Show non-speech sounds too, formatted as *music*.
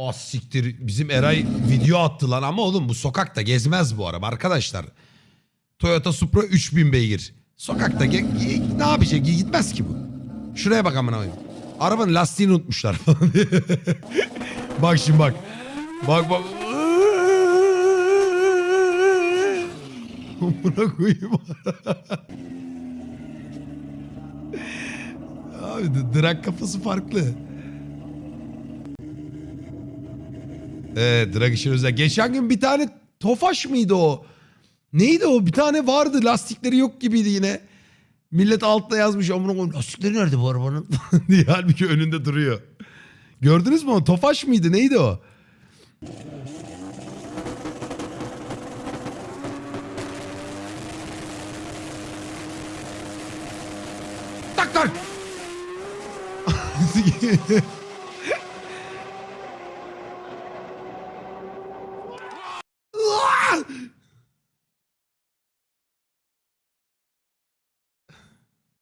Ah siktir bizim Eray video attı lan ama oğlum bu sokakta gezmez bu araba arkadaşlar. Toyota Supra 3000 beygir. Sokakta ge- ge- ne yapacak gitmez ki bu. Şuraya bak amına koyayım. Arabanın lastiğini unutmuşlar falan. *laughs* bak şimdi bak. Bak bak. *laughs* Amına koyayım. *laughs* Abi drag kafası farklı. Evet drag işin özel. Geçen gün bir tane Tofaş mıydı o? Neydi o? Bir tane vardı lastikleri yok gibiydi yine. Millet altta yazmış amına koyayım lastikleri nerede bu arabanın? *laughs* diye halbuki önünde duruyor. Gördünüz mü onu? Tofaş mıydı? Neydi o? Tak tak. *laughs* Ah!